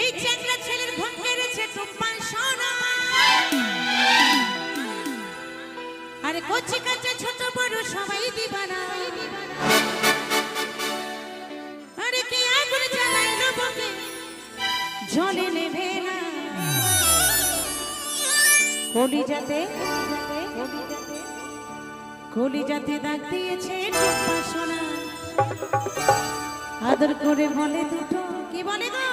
এই চ্যাংরা ছেলের ঘুম পেরেছে আরে কচি কাচে ছোট বড় সবাই দিবানা। আরে কি জলে নেবে না। কলি যাতে কলি দিয়েছে টুম্পা সোনা। আদর করে বলে দুটো, কি বলে তো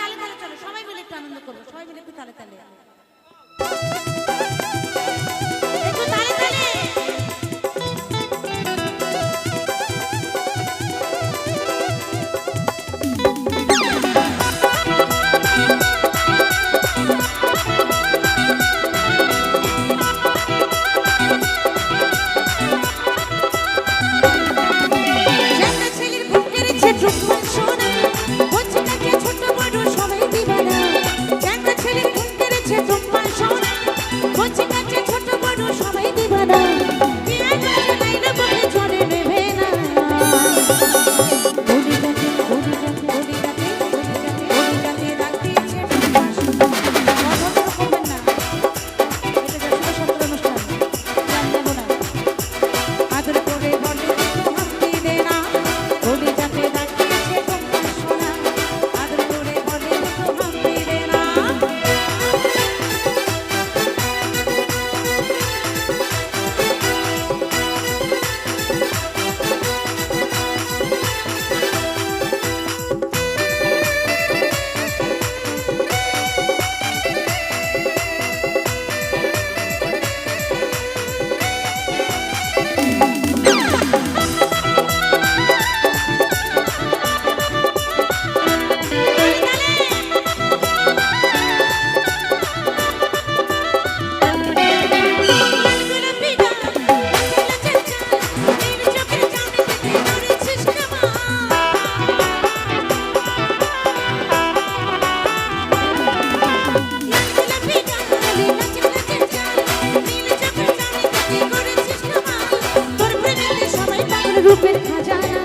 তালে তালে চলো সবাই মিলে একটু আনন্দ করব সবাই মিলে একটু তালে তালে। রূপের খাজানা